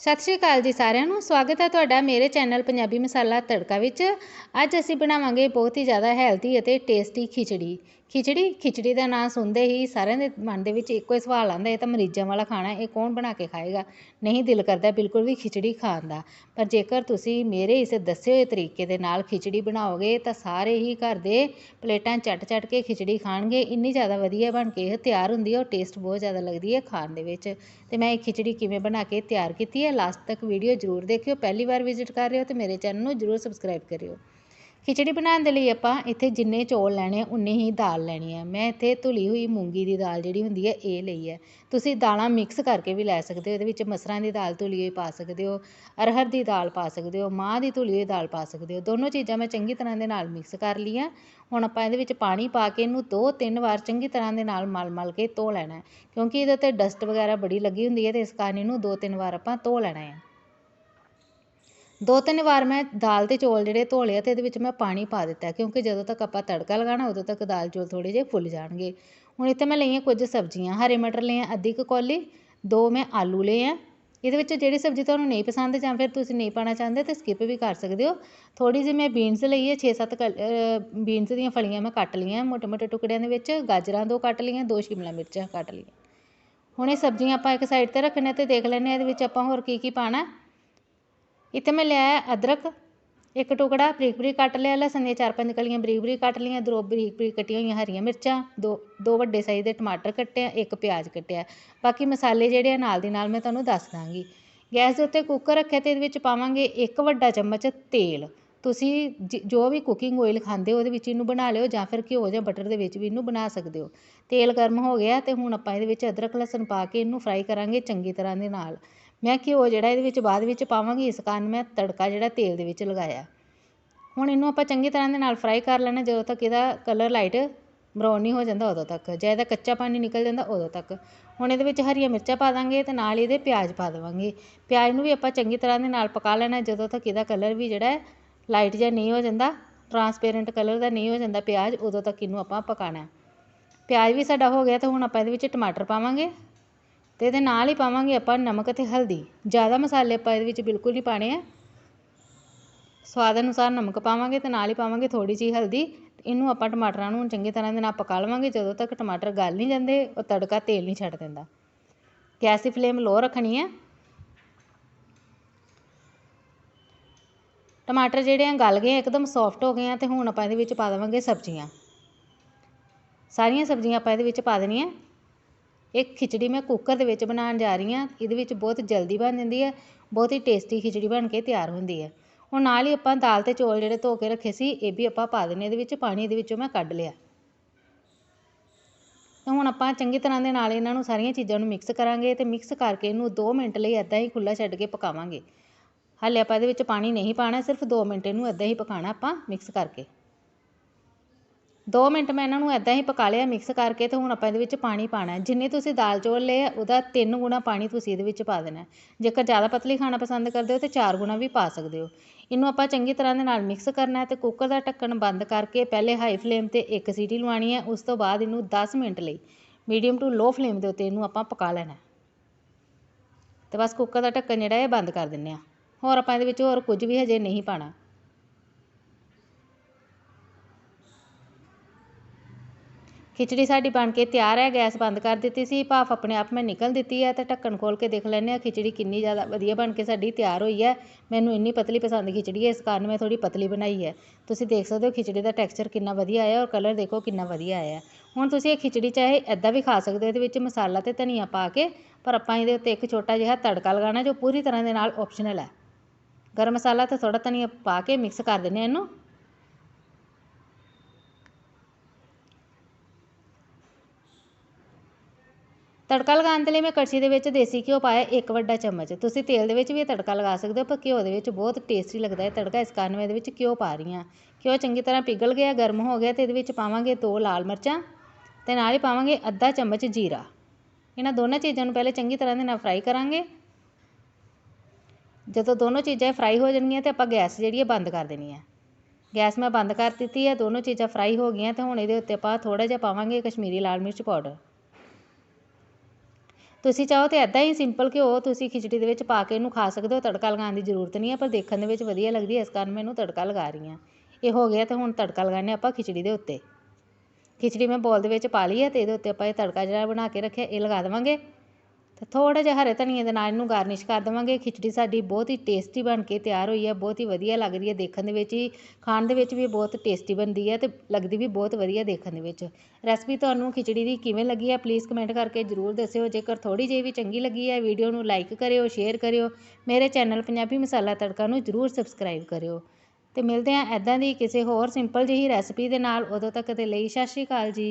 ਸਤਿ ਸ਼੍ਰੀ ਅਕਾਲ ਜੀ ਸਾਰਿਆਂ ਨੂੰ। ਸਵਾਗਤ ਹੈ ਤੁਹਾਡਾ ਮੇਰੇ ਚੈਨਲ ਪੰਜਾਬੀ ਮਸਾਲਾ ਤੜਕਾ ਵਿੱਚ। ਅੱਜ ਅਸੀਂ ਬਣਾਵਾਂਗੇ ਬਹੁਤ ਹੀ ਜ਼ਿਆਦਾ ਹੈਲਦੀ ਅਤੇ ਟੇਸਟੀ ਖਿਚੜੀ। ਖਿਚੜੀ ਖਿਚੜੀ ਦਾ ਨਾਂ ਸੁਣਦੇ ਹੀ ਸਾਰਿਆਂ ਦੇ ਮਨ ਦੇ ਵਿੱਚ ਇੱਕੋ ਹੀ ਸਵਾਲ ਆਉਂਦਾ, ਇਹ ਤਾਂ ਮਰੀਜ਼ਾਂ ਵਾਲਾ ਖਾਣਾ, ਇਹ ਕੌਣ ਬਣਾ ਕੇ ਖਾਏਗਾ? ਨਹੀਂ, ਦਿਲ ਕਰਦਾ ਬਿਲਕੁਲ ਵੀ ਖਿਚੜੀ ਖਾਣ ਦਾ। ਪਰ ਜੇਕਰ ਤੁਸੀਂ ਮੇਰੇ ਇਸ ਦੱਸੇ ਹੋਏ ਤਰੀਕੇ ਦੇ ਨਾਲ ਖਿਚੜੀ ਬਣਾਓਗੇ, ਤਾਂ ਸਾਰੇ ਹੀ ਘਰ ਦੇ ਪਲੇਟਾਂ ਚੱਟ ਚੱਟ ਕੇ ਖਿਚੜੀ ਖਾਣਗੇ। ਇੰਨੀ ਜ਼ਿਆਦਾ ਵਧੀਆ ਬਣ ਕੇ ਇਹ ਤਿਆਰ ਹੁੰਦੀ ਹੈ, ਔਰ ਟੇਸਟ ਬਹੁਤ ਜ਼ਿਆਦਾ ਲੱਗਦੀ ਹੈ ਖਾਣ ਦੇ ਵਿੱਚ। ਤੇ ਮੈਂ ਇਹ ਖਿਚੜੀ ਕਿਵੇਂ ਬਣਾ ਕੇ ਤਿਆਰ ਕੀਤੀ ਹੈ ਲਾਸਟ ਤੱਕ ਵੀਡੀਓ ਜ਼ਰੂਰ ਦੇਖਿਓ। ਪਹਿਲੀ ਵਾਰ ਵਿਜ਼ਿਟ ਕਰ ਰਹੇ ਹੋ ਤੇ ਮੇਰੇ ਚੈਨਲ ਨੂੰ ਜ਼ਰੂਰ ਸਬਸਕ੍ਰਾਈਬ ਕਰਿਓ। ਖਿਚੜੀ ਬਣਾਉਣ ਦੇ ਲਈ ਆਪਾਂ ਇੱਥੇ ਜਿੰਨੇ ਚੌਲ ਲੈਣੇ ਆ, ਉਨੇ ਹੀ ਦਾਲ ਲੈਣੀ ਹੈ ਮੈਂ ਇੱਥੇ ਧੁਲੀ ਹੋਈ ਮੂੰਗੀ ਦੀ ਦਾਲ ਜਿਹੜੀ ਹੁੰਦੀ ਹੈ ਇਹ ਲਈ ਹੈ ਤੁਸੀਂ ਦਾਲਾਂ ਮਿਕਸ ਕਰਕੇ ਵੀ ਲੈ ਸਕਦੇ ਹੋ, ਇਹਦੇ ਵਿੱਚ ਮਸਰਾਂ ਦੀ ਦਾਲ ਧੁਲੀ ਹੋਈ ਪਾ ਸਕਦੇ ਹੋ, ਅਰਹਰ ਦੀ ਦਾਲ ਪਾ ਸਕਦੇ ਹੋ, ਮਾਂਹ ਦੀ ਧੁਲੀ ਹੋਈ ਦਾਲ ਪਾ ਸਕਦੇ ਹੋ। ਦੋਨੋਂ ਚੀਜ਼ਾਂ ਮੈਂ ਚੰਗੀ ਤਰ੍ਹਾਂ ਦੇ ਨਾਲ ਮਿਕਸ ਕਰ ਲਈਆਂ। ਹੁਣ ਆਪਾਂ ਇਹਦੇ ਵਿੱਚ ਪਾਣੀ ਪਾ ਕੇ ਇਹਨੂੰ ਦੋ ਤਿੰਨ ਵਾਰ ਚੰਗੀ ਤਰ੍ਹਾਂ ਦੇ ਨਾਲ ਮਲ ਮਲ ਕੇ ਧੋ ਲੈਣਾ ਕਿਉਂਕਿ ਇਹਦੇ ਉੱਤੇ ਡਸਟ ਵਗੈਰਾ ਬੜੀ ਲੱਗੀ ਹੁੰਦੀ ਹੈ ਅਤੇ ਇਸ ਕਾਰਨ ਇਹਨੂੰ ਦੋ ਤਿੰਨ ਵਾਰ ਆਪਾਂ ਧੋ ਲੈਣਾ ਹੈ। ਦੋ ਤਿੰਨ ਵਾਰ ਮੈਂ ਦਾਲ ਅਤੇ ਚੌਲ ਜਿਹੜੇ ਧੋ ਲਿਆ ਅਤੇ ਇਹਦੇ ਵਿੱਚ ਮੈਂ ਪਾਣੀ ਪਾ ਦਿੱਤਾ ਕਿਉਂਕਿ ਜਦੋਂ ਤੱਕ ਆਪਾਂ ਤੜਕਾ ਲਗਾਉਣਾ, ਉਦੋਂ ਤੱਕ ਦਾਲ ਚੌਲ ਥੋੜ੍ਹੇ ਜਿਹੇ ਫੁੱਲ ਜਾਣਗੇ। ਹੁਣ ਇੱਥੇ ਮੈਂ ਲਈਆਂ ਕੁਝ ਸਬਜ਼ੀਆਂ, ਹਰੇ ਮਟਰ ਲਏ ਆ, ਅੱਧੀ ਕੁ ਕੌਲੀ, ਦੋ ਮੈਂ ਆਲੂ ਲਏ ਆ। ਇਹਦੇ ਵਿੱਚ ਜਿਹੜੀ ਸਬਜ਼ੀ ਤੁਹਾਨੂੰ ਨਹੀਂ ਪਸੰਦ ਜਾਂ ਫਿਰ ਤੁਸੀਂ ਨਹੀਂ ਪਾਉਣਾ ਚਾਹੁੰਦੇ ਤਾਂ ਸਕਿਪ ਵੀ ਕਰ ਸਕਦੇ ਹੋ। ਥੋੜ੍ਹੀ ਜਿਹੀ ਮੈਂ ਬੀਨਸ ਲਈ ਹੈ 6-7 ਬੀਨਸ ਦੀਆਂ ਫਲੀਆਂ ਮੈਂ ਕੱਟ ਲਈਆਂ ਮੋਟੇ ਮੋਟੇ ਟੁਕੜਿਆਂ ਦੇ ਵਿੱਚ ਗਾਜਰਾਂ ਦੋ ਕੱਟ ਲਈਆਂ, ਦੋ ਸ਼ਿਮਲਾ ਮਿਰਚਾਂ ਕੱਟ ਲਈਆਂ। ਹੁਣ ਇਹ ਸਬਜ਼ੀਆਂ ਆਪਾਂ ਇੱਕ ਸਾਈਡ ਤੇ ਰੱਖਣੇ ਤੇ ਦੇਖ ਲੈਣੇ ਇਹਦੇ ਵਿੱਚ ਆਪਾਂ ਹੋਰ ਕੀ ਕੀ ਪਾਣਾ ਇੱਥੇ ਮੈਂ ਲਿਆ ਹੈ ਅਦਰਕ, ਇੱਕ ਟੁਕੜਾ ਬਰੀਕ ਬਰੀਕ ਕੱਟ ਲਿਆ ਲਸਣ ਦੀਆਂ ਚਾਰ ਪੰਜ ਕਲੀਆਂ ਬਰੀਕ ਬਰੀਕ ਕੱਟ ਲਈਆਂ, ਦੋ ਬਰੀਕ ਬਰੀਕ ਕੱਟੀਆਂ ਹੋਈਆਂ ਹਰੀਆਂ ਮਿਰਚਾਂ, ਦੋ ਦੋ ਵੱਡੇ ਸਾਈਜ਼ ਦੇ ਟਮਾਟਰ ਕੱਟੇ ਆ ਇੱਕ ਪਿਆਜ਼ ਕੱਟਿਆ। ਬਾਕੀ ਮਸਾਲੇ ਜਿਹੜੇ ਆ ਨਾਲ ਦੀ ਨਾਲ ਮੈਂ ਤੁਹਾਨੂੰ ਦੱਸ ਦਾਂਗੀ। ਗੈਸ ਦੇ ਉੱਤੇ ਕੁੱਕਰ ਰੱਖਿਆ ਤੇ ਇਹਦੇ ਵਿੱਚ ਪਾਵਾਂਗੇ ਇੱਕ ਵੱਡਾ ਚਮਚ ਤੇਲ। ਤੁਸੀਂ ਜ, ਜੋ ਵੀ ਕੁਕਿੰਗ ਓਇਲ ਖਾਂਦੇ ਹੋ, ਉਹਦੇ ਵਿੱਚ ਇਹਨੂੰ ਬਣਾ ਲਿਓ ਜਾਂ ਫਿਰ ਘਿਓ ਜਾਂ ਬਟਰ ਦੇ ਵਿੱਚ ਵੀ ਇਹਨੂੰ ਬਣਾ ਸਕਦੇ ਹੋ। ਤੇਲ ਗਰਮ ਹੋ ਗਿਆ ਅਤੇ ਹੁਣ ਆਪਾਂ ਇਹਦੇ ਵਿੱਚ ਅਦਰਕ, ਲਸਣ ਪਾ ਕੇ ਇਹਨੂੰ ਫਰਾਈ ਕਰਾਂਗੇ ਚੰਗੀ ਤਰ੍ਹਾਂ ਦੇ ਨਾਲ। ਮੈਂ ਘਿਓ ਜਿਹੜਾ ਇਹਦੇ ਵਿੱਚ ਬਾਅਦ ਵਿੱਚ ਪਾਵਾਂਗੀ, ਇਸ ਕਾਰਨ ਮੈਂ ਤੜਕਾ ਜਿਹੜਾ ਤੇਲ ਦੇ ਵਿੱਚ ਲਗਾਇਆ। ਹੁਣ ਇਹਨੂੰ ਆਪਾਂ ਚੰਗੀ ਤਰ੍ਹਾਂ ਦੇ ਨਾਲ ਫਰਾਈ ਕਰ ਲੈਣਾ, ਜਦੋਂ ਤੱਕ ਇਹਦਾ ਕਲਰ ਲਾਈਟ ਬਰਾਊਨ ਨਹੀਂ ਹੋ ਜਾਂਦਾ, ਉਦੋਂ ਤੱਕ। ਜਾਂ ਇਹਦਾ ਕੱਚਾ ਪਾਣੀ ਨਿਕਲ ਜਾਂਦਾ, ਉਦੋਂ ਤੱਕ। ਹੁਣ ਇਹਦੇ ਵਿੱਚ ਹਰੀਆਂ ਮਿਰਚਾਂ ਪਾ ਦਾਂਗੇ ਤੇ ਨਾਲ ਇਹਦੇ ਪਿਆਜ਼ ਪਾ ਦੇਵਾਂਗੇ। ਪਿਆਜ਼ ਨੂੰ ਵੀ ਆਪਾਂ ਚੰਗੀ ਤਰ੍ਹਾਂ ਦੇ ਨਾਲ ਪਕਾ ਲੈਣਾ, ਜਦੋਂ ਤੱਕ ਇਹਦਾ ਕਲਰ ਵੀ ਜਿਹੜਾ ਲਾਈਟ ਜਿਹਾ ਨਹੀਂ ਹੋ ਜਾਂਦਾ ਟਰਾਂਸਪੇਰੈਂਟ ਕਲਰ ਦਾ ਨਹੀਂ ਹੋ ਜਾਂਦਾ ਪਿਆਜ਼, ਉਦੋਂ ਤੱਕ ਇਹਨੂੰ ਆਪਾਂ ਪਕਾਣਾ। ਪਿਆਜ਼ ਵੀ ਸਾਡਾ ਹੋ ਗਿਆ ਤਾਂ ਹੁਣ ਆਪਾਂ ਇਹਦੇ ਵਿੱਚ ਟਮਾਟਰ ਪਾਵਾਂਗੇ। ਅਤੇ ਇਹਦੇ ਨਾਲ ਹੀ ਪਾਵਾਂਗੇ ਆਪਾਂ ਨਮਕ ਅਤੇ ਹਲਦੀ। ਜ਼ਿਆਦਾ ਮਸਾਲੇ ਆਪਾਂ ਇਹਦੇ ਵਿੱਚ ਬਿਲਕੁਲ ਨਹੀਂ ਪਾਣੇ ਆ। ਸਵਾਦ ਅਨੁਸਾਰ ਨਮਕ ਪਾਵਾਂਗੇ ਅਤੇ ਨਾਲ ਹੀ ਪਾਵਾਂਗੇ ਥੋੜ੍ਹੀ ਜਿਹੀ ਹਲਦੀ। ਇਹਨੂੰ ਆਪਾਂ ਟਮਾਟਰਾਂ ਨੂੰ ਚੰਗੀ ਤਰ੍ਹਾਂ ਦੇ ਨਾਲ ਪਕਾ ਲਵਾਂਗੇ। ਜਦੋਂ ਤੱਕ ਟਮਾਟਰ ਗਲ ਨਹੀਂ ਜਾਂਦੇ, ਉਹ ਤੜਕਾ ਤੇਲ ਨਹੀਂ ਛੱਡ ਦਿੰਦਾ। ਗੈਸ ਦੀ ਫਲੇਮ ਲੋ ਰੱਖਣੀ ਹੈ ਟਮਾਟਰ ਜਿਹੜੇ ਆ ਗਲ ਗਏ ਇੱਕਦਮ ਸੌਫਟ ਹੋ ਗਏ ਆ ਤੇ ਹੁਣ ਆਪਾਂ ਇਹਦੇ ਵਿੱਚ ਪਾ ਦੇਵਾਂਗੇ ਸਬਜ਼ੀਆਂ। ਸਾਰੀਆਂ ਸਬਜ਼ੀਆਂ ਆਪਾਂ ਇਹਦੇ ਵਿੱਚ ਪਾ ਦੇਣੀਆਂ। ਇਹ ਖਿਚੜੀ ਮੈਂ ਕੁੱਕਰ ਦੇ ਵਿੱਚ ਬਣਾਉਣ ਜਾ ਰਹੀ ਹਾਂ। ਇਹਦੇ ਵਿੱਚ ਬਹੁਤ ਜਲਦੀ ਬਣ ਜਾਂਦੀ ਹੈ, ਬਹੁਤ ਹੀ ਟੇਸਟੀ ਖਿਚੜੀ ਬਣ ਕੇ ਤਿਆਰ ਹੁੰਦੀ ਹੈ। ਹੁਣ ਨਾਲ ਹੀ ਆਪਾਂ ਦਾਲ ਅਤੇ ਚੌਲ ਜਿਹੜੇ ਧੋ ਕੇ ਰੱਖੇ ਸੀ, ਇਹ ਵੀ ਆਪਾਂ ਪਾ ਦੇਣੇ ਇਹਦੇ ਵਿੱਚ ਪਾਣੀ ਇਹਦੇ ਵਿੱਚੋਂ ਮੈਂ ਕੱਢ ਲਿਆ। ਤੇ ਹੁਣ ਆਪਾਂ ਚੰਗੀ ਤਰ੍ਹਾਂ ਦੇ ਨਾਲ ਇਹਨਾਂ ਨੂੰ ਸਾਰੀਆਂ ਚੀਜ਼ਾਂ ਨੂੰ ਮਿਕਸ ਕਰਾਂਗੇ ਤੇ ਮਿਕਸ ਕਰਕੇ ਇਹਨੂੰ 2 ਮਿੰਟ ਲਈ ਇੱਦਾਂ ਹੀ ਖੁੱਲਾ ਛੱਡ ਕੇ ਪਕਾਵਾਂਗੇ। ਹਾਲੇ ਆਪਾਂ ਇਹਦੇ ਵਿੱਚ ਪਾਣੀ ਨਹੀਂ ਪਾਣਾ ਸਿਰਫ 2 ਮਿੰਟ ਇਹਨੂੰ ਇੱਦਾਂ ਹੀ ਪਕਾਣਾ ਆਪਾਂ ਮਿਕਸ ਕਰਕੇ। 2 ਮਿੰਟ ਮੈਂ ਇਹਨਾਂ ਨੂੰ ਇੱਦਾਂ ਹੀ ਪਕਾ ਲਿਆ ਮਿਕਸ ਕਰਕੇ ਤੇ ਹੁਣ ਆਪਾਂ ਇਹਦੇ ਵਿੱਚ ਪਾਣੀ ਪਾਣਾ ਜਿੰਨੇ ਤੁਸੀਂ ਦਾਲ ਚੌਲ ਲਏ ਉਹਦਾ 3 ਗੁਣਾ ਪਾਣੀ ਤੁਸੀਂ ਇਹਦੇ ਵਿੱਚ ਪਾ ਦੇਣਾ ਜੇਕਰ ਜ਼ਿਆਦਾ ਪਤਲੀ ਖਾਣਾ ਪਸੰਦ ਕਰਦੇ ਹੋ ਤੇ 4 ਗੁਣਾ ਵੀ ਪਾ ਸਕਦੇ ਹੋ। ਇਹਨੂੰ ਆਪਾਂ ਚੰਗੀ ਤਰ੍ਹਾਂ ਦੇ ਨਾਲ ਮਿਕਸ ਕਰਨਾ ਹੈ ਤੇ ਕੁੱਕਰ ਦਾ ਢੱਕਣ ਬੰਦ ਕਰਕੇ ਪਹਿਲੇ ਹਾਈ ਫਲੇਮ ਤੇ ਇੱਕ ਸੀਟੀ ਲਵਾਉਣੀ ਹੈ। ਉਸ ਤੋਂ ਬਾਅਦ ਇਹਨੂੰ 10 ਮਿੰਟ ਲਈ ਮੀਡੀਅਮ ਟੂ ਲੋ ਫਲੇਮ ਦੇ ਉੱਤੇ ਇਹਨੂੰ ਆਪਾਂ ਪਕਾ ਲੈਣਾ ਤੇ ਬਸ ਕੁੱਕਰ ਦਾ ਢੱਕਣ ਜਿਹੜਾ ਇਹ ਬੰਦ ਕਰ ਦਿੰਨੇ ਆ ਹੋਰ ਆਪਾਂ ਇਹਦੇ ਵਿੱਚ ਹੋਰ ਕੁਝ ਵੀ ਹਜੇ ਨਹੀਂ ਪਾਣਾ ਖਿਚੜੀ ਸਾਡੀ ਬਣ ਕੇ ਤਿਆਰ ਹੈ, ਗੈਸ ਬੰਦ ਕਰ ਦਿੱਤੀ ਸੀ, ਭਾਫ ਆਪਣੇ ਆਪ ਮੈਂ ਨਿਕਲ ਦਿੱਤੀ ਹੈ ਅਤੇ ਢੱਕਣ ਖੋਲ੍ਹ ਕੇ ਦੇਖ ਲੈਂਦੇ ਹਾਂ, ਖਿਚੜੀ ਕਿੰਨੀ ਜ਼ਿਆਦਾ ਵਧੀਆ ਬਣ ਕੇ ਸਾਡੀ ਤਿਆਰ ਹੋਈ ਹੈ। ਮੈਨੂੰ ਇੰਨੀ ਪਤਲੀ ਪਸੰਦ ਖਿਚੜੀ ਹੈ, ਇਸ ਕਾਰਨ ਮੈਂ ਥੋੜ੍ਹੀ ਪਤਲੀ ਬਣਾਈ ਹੈ। ਤੁਸੀਂ ਦੇਖ ਸਕਦੇ ਹੋ ਖਿਚੜੀ ਦਾ ਟੈਕਸਚਰ ਕਿੰਨਾ ਵਧੀਆ ਆਇਆ ਔਰ ਕਲਰ ਦੇਖੋ ਕਿੰਨਾ ਵਧੀਆ ਆਇਆ। ਹੁਣ ਤੁਸੀਂ ਇਹ ਖਿਚੜੀ ਚਾਹੇ ਇੱਦਾਂ ਵੀ ਖਾ ਸਕਦੇ ਹੋ, ਇਹਦੇ ਵਿੱਚ ਮਸਾਲਾ ਅਤੇ ਧਨੀਆ ਪਾ ਕੇ, ਪਰ ਆਪਾਂ ਇਹਦੇ ਉੱਤੇ ਇੱਕ ਛੋਟਾ ਜਿਹਾ ਤੜਕਾ ਲਗਾਉਣਾ ਜੋ ਪੂਰੀ ਤਰ੍ਹਾਂ ਦੇ ਨਾਲ ਆਪਸ਼ਨਲ ਹੈ। ਗਰਮ ਮਸਾਲਾ ਤੇ ਥੋੜ੍ਹਾ ਧਨੀਆ ਪਾ ਕੇ ਮਿਕਸ ਕਰ ਦਿੰਦੇ ਹਾਂ ਇਹਨੂੰ। ਤੜਕਾ ਲਗਾਉਣ ਦੇ ਲਈ ਮੈਂ ਕੜਛੀ ਦੇ ਵਿੱਚ ਦੇਸੀ ਘਿਓ ਪਾਇਆ ਇੱਕ ਵੱਡਾ ਚਮਚ। ਤੁਸੀਂ ਤੇਲ ਦੇ ਵਿੱਚ ਵੀ ਤੜਕਾ ਲਗਾ ਸਕਦੇ ਹੋ, ਪਰ ਘਿਓ ਦੇ ਵਿੱਚ ਬਹੁਤ ਟੇਸਟੀ ਲੱਗਦਾ ਹੈ ਤੜਕਾ, ਇਸ ਕਾਰਨ ਮੈਂ ਇਹਦੇ ਵਿੱਚ ਘਿਓ ਪਾ ਰਹੀ ਹਾਂ। ਘਿਓ ਚੰਗੀ ਤਰ੍ਹਾਂ ਪਿਘਲ ਗਿਆ, ਗਰਮ ਹੋ ਗਿਆ ਤੇ ਇਹਦੇ ਵਿੱਚ ਪਾਵਾਂਗੇ ਦੋ ਲਾਲ ਮਿਰਚਾਂ ਤੇ ਨਾਲ ਹੀ ਪਾਵਾਂਗੇ ਅੱਧਾ ਚਮਚ ਜੀਰਾ। ਇਹਨਾਂ ਦੋਨਾਂ ਚੀਜ਼ਾਂ ਨੂੰ ਪਹਿਲੇ ਚੰਗੀ ਤਰ੍ਹਾਂ ਦੇ ਨਾਲ ਫਰਾਈ ਕਰਾਂਗੇ। ਜਦੋਂ ਦੋਨੋਂ ਚੀਜ਼ਾਂ ਫਰਾਈ ਹੋ ਜਾਣਗੀਆਂ ਤੇ ਆਪਾਂ ਗੈਸ ਜਿਹੜੀ ਹੈ ਬੰਦ ਕਰ ਦੇਣੀ ਹੈ। ਗੈਸ ਮੈਂ ਬੰਦ ਕਰ ਦਿੱਤੀ ਹੈ, ਦੋਨੋਂ ਚੀਜ਼ਾਂ ਫਰਾਈ ਹੋ ਗਈਆਂ ਤੇ ਹੁਣ ਇਹਦੇ ਉੱਤੇ ਆਪਾਂ ਥੋੜਾ ਜਿਹਾ ਪਾਵਾਂਗੇ ਕਸ਼ਮੀਰੀ ਲਾਲ ਮਿਰਚ ਪਾਊਡਰ। ਤੁਸੀਂ ਚਾਹੋ ਤਾਂ ਇੱਦਾਂ ਹੀ ਸਿੰਪਲ ਘਿਓ ਤੁਸੀਂ ਖਿਚੜੀ ਦੇ ਵਿੱਚ ਪਾ ਕੇ ਇਹਨੂੰ ਖਾ ਸਕਦੇ ਹੋ। ਤੜਕਾ ਲਗਾਉਣ ਦੀ ਜ਼ਰੂਰਤ ਨਹੀਂ ਹੈ, ਪਰ ਦੇਖਣ ਦੇ ਵਿੱਚ ਵਧੀਆ ਲੱਗਦੀ ਹੈ। ਇਸ ਕਾਰਨ ਮੈਂ ਇਹਨੂੰ ਤੜਕਾ ਲਗਾ ਰਹੀ ਹਾਂ। ਇਹ ਹੋ ਗਿਆ ਅਤੇ ਹੁਣ ਤੜਕਾ ਲਗਾਉਂਦੇ ਆਪਾਂ ਖਿਚੜੀ ਦੇ ਉੱਤੇ। ਖਿਚੜੀ ਮੈਂ ਬੋਲ ਦੇ ਵਿੱਚ ਪਾ ਲਈ ਹੈ ਅਤੇ ਇਹਦੇ ਉੱਤੇ ਆਪਾਂ ਇਹ ਤੜਕਾ ਜਿਹੜਾ ਬਣਾ ਕੇ ਰੱਖਿਆ, ਇਹ ਲਗਾ ਦੇਵਾਂਗੇ। ਤੇ ਥੋੜਾ ਜਿਹਾ ਹਰੇ ਧਨੀਏ ਦੇ ਨਾਲ ਇਹਨੂੰ ਗਾਰਨਿਸ਼ ਕਰ ਦੇਵਾਂਗੇ। ਖਿਚੜੀ ਸਾਡੀ ਬਹੁਤ ਹੀ ਟੇਸਟੀ ਬਣ ਕੇ ਤਿਆਰ ਹੋਈ ਹੈ, ਬਹੁਤ ਹੀ ਵਧੀਆ ਲੱਗ ਰਹੀ ਹੈ ਦੇਖਣ ਦੇ ਵਿੱਚ। ਹੀ ਖਾਣ ਦੇ ਵਿੱਚ ਵੀ ਬਹੁਤ ਟੇਸਟੀ ਬਣਦੀ ਹੈ ਤੇ ਲੱਗਦੀ ਵੀ ਬਹੁਤ ਵਧੀਆ ਦੇਖਣ ਦੇ ਵਿੱਚ। ਰੈਸਪੀ ਤੁਹਾਨੂੰ ਖਿਚੜੀ ਦੀ ਕਿਵੇਂ ਲੱਗੀ ਹੈ ਪਲੀਜ਼ ਕਮੈਂਟ ਕਰਕੇ ਜ਼ਰੂਰ ਦੱਸਿਓ। ਜੇਕਰ ਥੋੜੀ ਜਿਹੀ ਵੀ ਚੰਗੀ ਲੱਗੀ ਹੈ ਵੀਡੀਓ ਨੂੰ ਲਾਈਕ ਕਰਿਓ ਸ਼ੇਅਰ ਕਰਿਓ। ਮੇਰੇ ਚੈਨਲ ਪੰਜਾਬੀ ਮਸਾਲਾ ਤੜਕਾ ਨੂੰ ਜ਼ਰੂਰ ਸਬਸਕ੍ਰਾਈਬ ਕਰਿਓ। ਤੇ ਮਿਲਦੇ ਹਾਂ ਐਦਾਂ ਦੀ ਕਿਸੇ ਹੋਰ ਸਿੰਪਲ ਜਿਹੀ ਰੈਸਪੀ ਦੇ ਨਾਲ। ਉਦੋਂ ਤੱਕ ਦੇ ਲਈ ਸਤਿ ਸ਼੍ਰੀ ਅਕਾਲ ਜੀ।